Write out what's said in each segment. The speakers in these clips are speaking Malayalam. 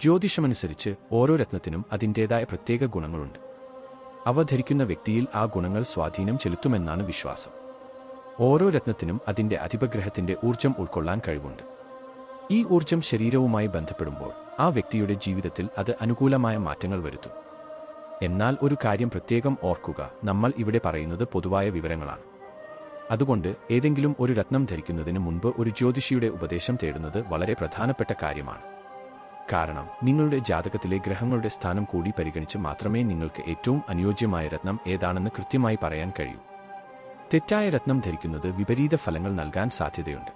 ജ്യോതിഷമനുസരിച്ച് ഓരോ രത്നത്തിനും അതിന്റേതായ പ്രത്യേക ഗുണങ്ങളുണ്ട്. അവ ധരിക്കുന്ന വ്യക്തിയിൽ ആ ഗുണങ്ങൾ സ്വാധീനം ചെലുത്തുമെന്നാണ് വിശ്വാസം. ഓരോ രത്നത്തിനും അതിന്റെ അധിപഗ്രഹത്തിന്റെ ഊർജം ഉൾക്കൊള്ളാൻ കഴിവുണ്ട്. ഈ ഊർജം ശരീരവുമായി ബന്ധപ്പെടുമ്പോൾ ആ വ്യക്തിയുടെ ജീവിതത്തിൽ അത് അനുകൂലമായ മാറ്റങ്ങൾ വരുത്തും. എന്നാൽ ഒരു കാര്യം പ്രത്യേകം ഓർക്കുക നമ്മൾ ഇവിടെ പറയുന്നത് പൊതുവായ വിവരങ്ങളാണ്. അതുകൊണ്ട് ഏതെങ്കിലും ഒരു രത്നം ധരിക്കുന്നതിന് മുൻപ് ഒരു ജ്യോതിഷിയുടെ ഉപദേശം തേടുന്നത് വളരെ പ്രധാനപ്പെട്ട കാര്യമാണ്. കാരണം നിങ്ങളുടെ ജാതകത്തിലെ ഗ്രഹങ്ങളുടെ സ്ഥാനം കൂടി പരിഗണിച്ച് മാത്രമേ നിങ്ങൾക്ക് ഏറ്റവും അനുയോജ്യമായ രത്നം ഏതാണെന്ന് കൃത്യമായി പറയാൻ കഴിയൂ. തെറ്റായ രത്നം ധരിക്കുന്നത് വിപരീത ഫലങ്ങൾ നൽകാൻ സാധ്യതയുണ്ട്.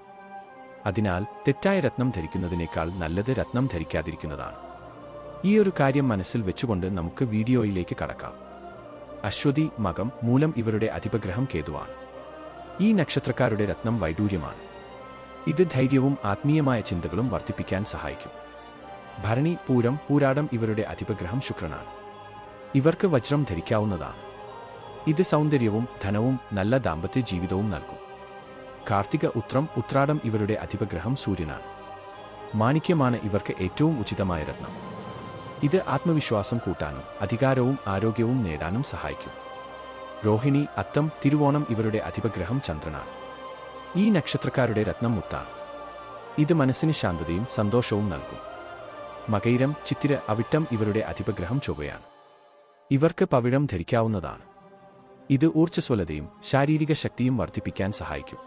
അതിനാൽ തെറ്റായ രത്നം ധരിക്കുന്നതിനേക്കാൾ നല്ലത് രത്നം ധരിക്കാതിരിക്കുന്നതാണ്. ഈ ഒരു കാര്യം മനസ്സിൽ വെച്ചുകൊണ്ട് നമുക്ക് വീഡിയോയിലേക്ക് കടക്കാം. അശ്വതി മകം മൂലം ഇവരുടെ അധിപഗ്രഹം കേതുവാണ്. ഈ നക്ഷത്രക്കാരുടെ രത്നം വൈഡൂര്യമാണ്. ഇത് ധൈര്യവും ആത്മീയമായ ചിന്തകളും വർദ്ധിപ്പിക്കാൻ സഹായിക്കും. ഭരണി പൂരം പൂരാടം ഇവരുടെ അധിപഗ്രഹം ശുക്രനാണ്. ഇവർക്ക് വജ്രം ധരിക്കാവുന്നതാണ്. ഇത് സൗന്ദര്യവും ധനവും നല്ല ദാമ്പത്യ ജീവിതവും നൽകും. കാർത്തിക ഉത്രം ഉത്രാടം ഇവരുടെ അധിപഗ്രഹം സൂര്യനാണ്. മാണിക്യമാണ് ഇവർക്ക് ഏറ്റവും ഉചിതമായ രത്നം. ഇത് ആത്മവിശ്വാസം കൂട്ടാനും അധികാരവും ആരോഗ്യവും നേടാനും സഹായിക്കും. രോഹിണി അത്തം തിരുവോണം ഇവരുടെ അധിപഗ്രഹം ചന്ദ്രനാണ്. ഈ നക്ഷത്രക്കാരുടെ രത്നം മുത്താണ്. ഇത് മനസ്സിന് ശാന്തതയും സന്തോഷവും നൽകും. മകൈരം ചിത്തിര അവിട്ടം ഇവരുടെ അധിപഗ്രഹം ചൊവ്വയാണ്. ഇവർക്ക് പവിഴം ധരിക്കാവുന്നതാണ്. ഇത് ഊർജസ്വലതയും ശാരീരിക ശക്തിയും വർദ്ധിപ്പിക്കാൻ സഹായിക്കും.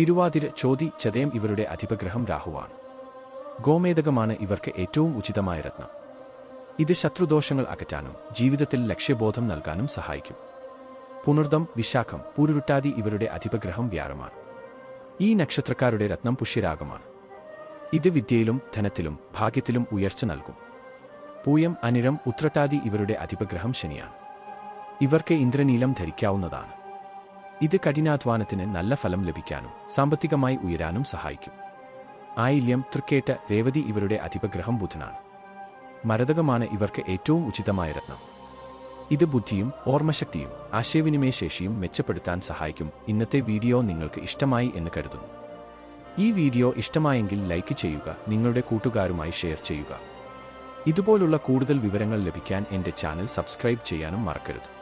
തിരുവാതിര ചോതി ചതയം ഇവരുടെ അധിപഗ്രഹം രാഹുവാണ്. ഗോമേതകമാണ് ഇവർക്ക് ഏറ്റവും ഉചിതമായ രത്നം. ഇത് ശത്രുദോഷങ്ങൾ അകറ്റാനും ജീവിതത്തിൽ ലക്ഷ്യബോധം നൽകാനും സഹായിക്കും. പുണർദം വിശാഖം പൂരുരുട്ടാതി ഇവരുടെ അധിപഗ്രഹം വ്യാഴമാണ്. ഈ നക്ഷത്രക്കാരുടെ രത്നം പുഷ്യരാഗമാണ്. ഇത് വിദ്യയിലും ധനത്തിലും ഭാഗ്യത്തിലും ഉയർച്ച നൽകും. പൂയം അനിരം ഉത്രട്ടാതി ഇവരുടെ അധിപഗ്രഹം ശനിയാണ്. ഇവർക്ക് ഇന്ദ്രനീലം ധരിക്കാവുന്നതാണ്. ഇത് കഠിനാധ്വാനത്തിന് നല്ല ഫലം ലഭിക്കാനും സാമ്പത്തികമായി ഉയരാനും സഹായിക്കും. ആയില്യം തൃക്കേട്ട രേവതി ഇവരുടെ അധിപഗ്രഹം ബുധനാണ്. മരതകമാണ് ഇവർക്ക് ഏറ്റവും ഉചിതമായ രത്നം. ഇത് ബുദ്ധിയും ഓർമ്മശക്തിയും ആശയവിനിമയശേഷിയും മെച്ചപ്പെടുത്താൻ സഹായിക്കും. ഇന്നത്തെ വീഡിയോ നിങ്ങൾക്ക് ഇഷ്ടമായി എന്ന് കരുതുന്നു. ഈ വീഡിയോ ഇഷ്ടമായെങ്കിൽ ലൈക്ക് ചെയ്യുക നിങ്ങളുടെ കൂട്ടുകാരുമായി ഷെയർ ചെയ്യുക. ഇതുപോലുള്ള കൂടുതൽ വിവരങ്ങൾ ലഭിക്കാൻ എന്റെ ചാനൽ സബ്സ്ക്രൈബ് ചെയ്യാനും മറക്കരുത്.